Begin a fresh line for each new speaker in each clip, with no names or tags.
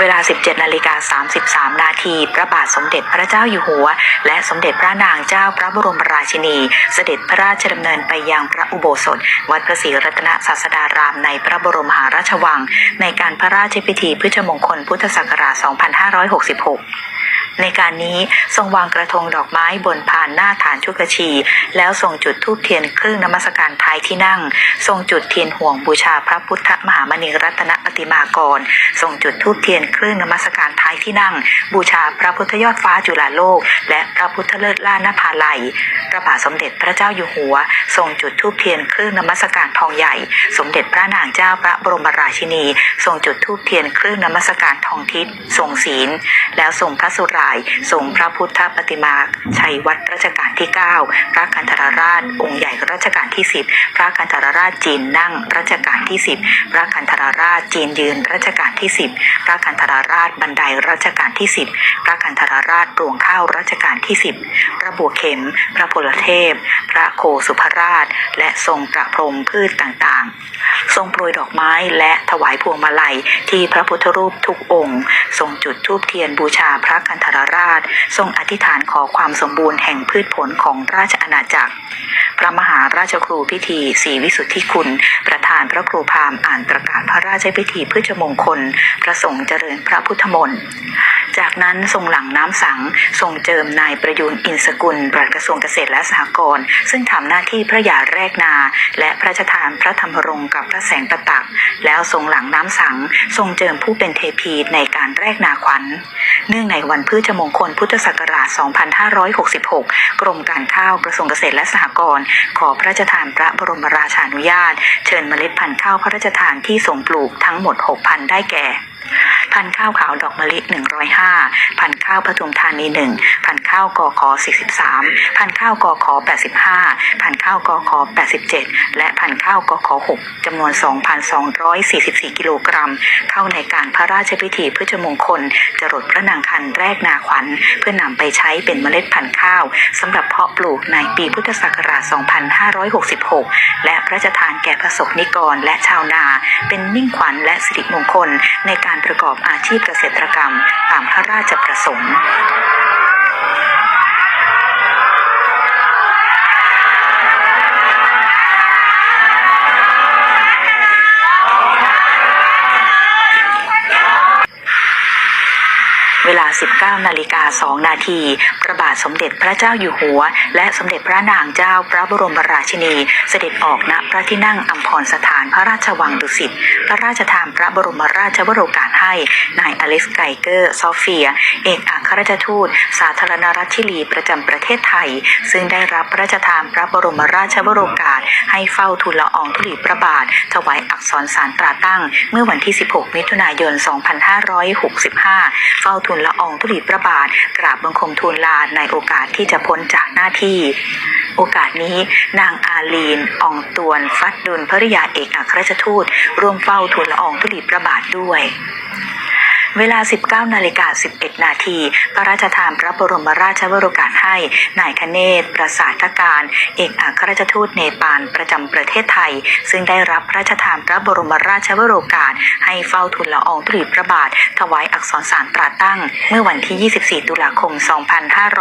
เวลา 17 นาฬิกา 33 นาที พระบาทสมเด็จพระเจ้าอยู่หัว และสมเด็จพระนางเจ้าพระบรมราชินี เสด็จพระราชดำเนินไปยังพระอุโบสถ วัดพระศรีรัตนศาสดารามในพระบรมหาราชวัง ในการพระราชพิธีพฤชมงคลพุทธศักราช 2566 ในการนี้ทรงวางกระทงดอกไม้บนพานหน้าฐานชุกชี แล้วทรงจุดธูปเทียนครื่งนมัสการท้ายที่นั่ง ทรงจุดเทียนห่วงบูชาพระพุทธมหามณีรัตนปฏิมากร ทรงจุดธูปเทียนครื่งนมัสการท้ายที่นั่ง บูชาพระพุทธยอดฟ้าจุฬาโลก และพระพุทธเลิศล่านภาลัยพระบาทสมเด็จพระเจ้าอยู่หัว ทรงจุดธูปเทียนครื่งนมัสการทองใหญ่ สมเด็จพระนางเจ้าพระบรมราชินี ทรงจุดธูปเทียนครื่งนมัสการทองทิศทรงศีล แล้วทรงพระสุราย ทรงพระพุทธปฏิมาชัยวัดรัชกาลที่ 9 พระกันธรราช องค์ใหญ่รัชกาลที่ 10 พระกันธรราชจีนนั่งรัชกาลที่ 10 พระกันธรราชจีนยืนรัชกาลที่ 10 พระกันธรราชบันไดรัชกาลที่ 10 พระกันธรราชรวงข้าวรัชกาลที่ 10 พระบัวเข็ม พระพลเทพ พระโคสุภราช และทรงประพรมพืชต่างๆ ทรงโปรยดอกไม้และถวายพวงมาลัยที่พระพุทธรูปทุกองค์ ทรงจุดธูปเทียนบูชาพระกันธรราช ทรงอธิษฐานขอความสมบูรณ์แห่งพืชผลของราชอาณาจักร พระมหาราชครูพิธีศรีวิสุทธิคุณ ประธานพระครูพามอ่านประกาศพระราชพิธีพืชมงคล ประสงค์เจริญพระพุทธมนต์ จากนั้นทรงหลังน้ำสังทรงเจิมนายประยูนอินสกุลปลัดกระทรวงเกษตรและสหกรณ์ซึ่งทำหน้าที่พระยาแรกนา และพระราชทานพระธรรมรงกับพระแสงประตัก แล้วทรงหลังน้ำสัง ทรงเจิมผู้เป็นเทพีในการแรกนาขวัญ เนื่องในวันพฤชมงคลพุทธศักราช 2566 กรมการข้าวกระทรวงเกษตรและสหกรณ์ขอพระราชทานพระบรมราชานุญาต เชิญเมล็ดพันธุ์ข้าวพระราชทานที่ส่งปลูกทั้งหมด 6,000 ได้แก่ พันข้าวขาวดอกมะลิ 105 พันข้าวปทุมธานี 1 พันข้าวกอขอ43 พันข้าวกอขอ85 พันข้าวกอขอ87 และพันข้าวกอขอ6จำนวน 2,244 กิโลกรัม เข้าในการพระราชพิธีพฤชมงคล จรดพระนางคันแรกนาขวัญ เพื่อนำไปใช้เป็นเมล็ดพันธุ์ข้าวสำหรับเพาะปลูกในปีพุทธศักราช 2566 และพระราชทานแก่ประสบนิกรและชาวนา เป็นมิ่งขวัญและสิริมงคลในการประกอบอาชีพเกษตรกรรมตามพระราชประสงค์เวลา 19 นาฬิกา 2 นาที พระบาทสมเด็จพระเจ้าอยู่หัว และสมเด็จพระนางเจ้าพระบรมราชินี เสด็จออกณพระที่นั่งอัมพรสถานพระราชวังดุสิต พระราชทานพระบรมราชวโรกาส ให้นายอเล็กซ์ไกเกอร์ ซอฟเฟีย เอกอัครราชทูต สาธารณรัฐชิลีประจำประเทศไทย ซึ่งได้รับพระราชทานพระบรมราชวโรกาส ให้เฝ้าทูลละอองธุลีพระบาท ถวายอักษรสารตราตั้ง เมื่อวันที่ 16 มิถุนายน 2565 เฝ้าทูลละอองธุลีพระบาท กราบบังคมทูลลาในโอกาสที่จะพ้นจากหน้าที่โอกาสนี้นางอาลีนอองตวน ฟัดดุลภริยาเอกอัครราชทูต ร่วมเฝ้าทูลละอองธุลีพระบาทด้วย เวลา 19นาฬิกา11 นาทีพระราชทานพระบรมราชวโรกาสให้นายคเนศประสาทการ เอกอัครราชทูตเนปาลประจำประเทศไทย ซึ่งได้รับพระราชทานพระบรมราชวโรกาสให้เฝ้าทูลละอองธุลีพระบาท ถวายอักษรสารตราตั้ง เมื่อวันที่ 24 ตุลาคม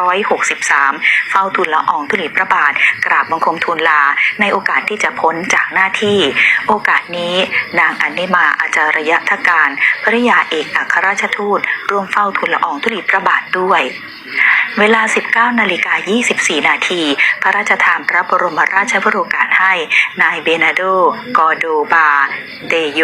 2563 เฝ้าทูลละอองธุลีพระบาท กราบบังคมทูลลา ในโอกาสที่จะพ้นจากหน้าที่ โอกาสนี้ นางอนิมาอาจารยทการภริยาเอกอัครราชทูตร่วมเฝ้าทูลละอองธุลีพระบาทด้วย เวลา 19 นาฬิกา 24 นาที พระราชทานพระบรมราชวโรกาส ให้นายเบนาโด กอโดบาเดโย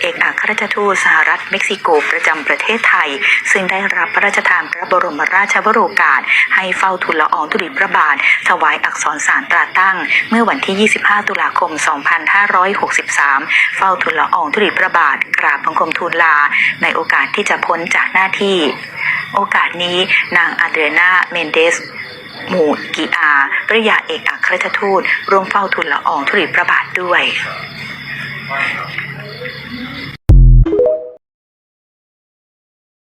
เอกอัครราชทูตสหรัฐเม็กซิโกประจำประเทศไทย ซึ่งได้รับพระราชทานพระบรมราชวโรกาส ให้เฝ้าทูลละอองธุลีพระบาท ถวายอักษรสารตราตั้ง เมื่อวันที่ 25 ตุลาคม 2563 เฝ้าทูลละอองธุลีพระบาท กราบบังคมทูลลา ในโอกาสที่จะพ้นจากหน้าที่ โอกาสนี้นางอาเดรนาเมนเดส หมู่กีอาปริยาเอกอัครราชทูตร่วมเฝ้าทูลละอองธุลีพระบาทด้วย